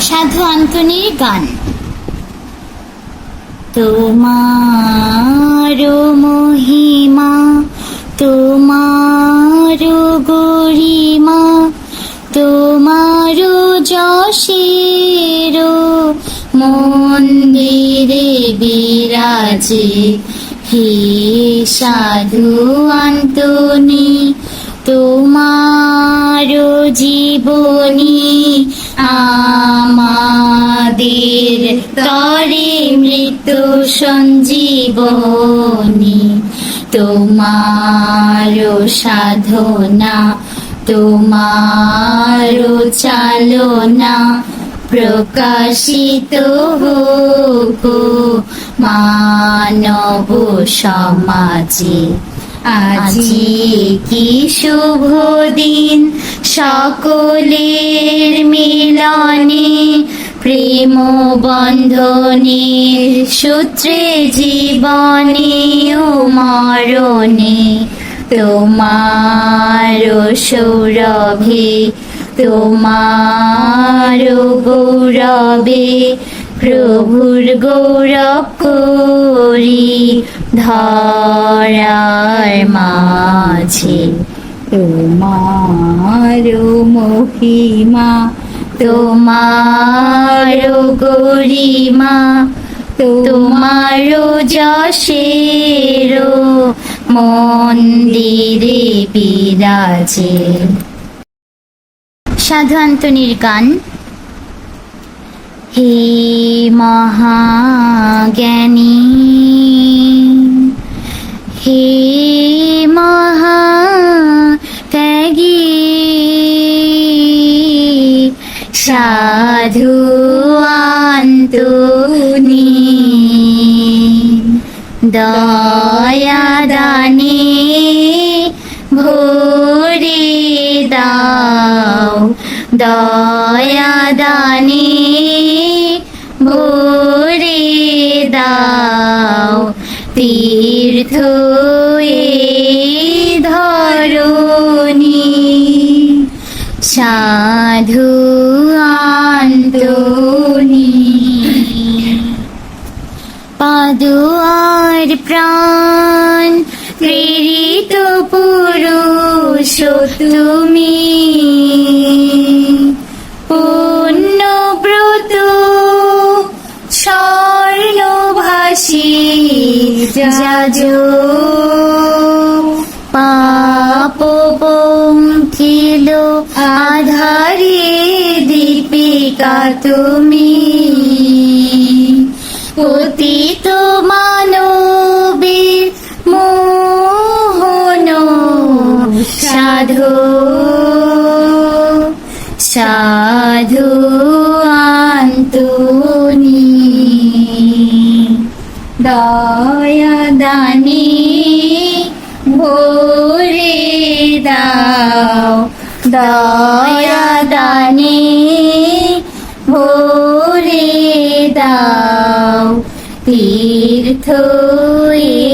সাধু আন্তনির গান। তোমার মহিমা, তোমার গরিমা, তোমার যশের মন্দিরে বিরাজে। হে সাধু আন্তনি তোমার জীবনী আমাদের তরে মৃত্যু সঞ্জীবনী তোমার সাধনা তোমার চালনা প্রকাশিত হোক মানব সমাজে। আজি কি শুভ দিন সকলের মিলনে প্রেম বন্ধনের সূত্রে জীবনে ও মরণে, তোমার সৌরভে, তোমার গৌরবে, প্রভুর গৌরব করি, ধরার মাঝে, তোমার মহিমা তোমার গরিমা তোমার যশের মন্দিরে বিরাজে সাধু আন্তনির গান। হে মহাজ্ঞানী সাধু আন্তনি দয়া দানে ভরে দাও। দয়া দানে ভরে দাও। তীর্থ ধরণী। সাধু পাদুয়ার প্রাণ প্রেরিত পুরুষ তুমি পুণ্যব্রত স্বর্ণভাসী যাজ পাপ পঙ্কিল আধারে দীপিকা তুমি সাধু সাধু আন্তনি। দয়া দানি ভোরে দাও। দয়া দানি ভোরে দাও। তীর্থ এ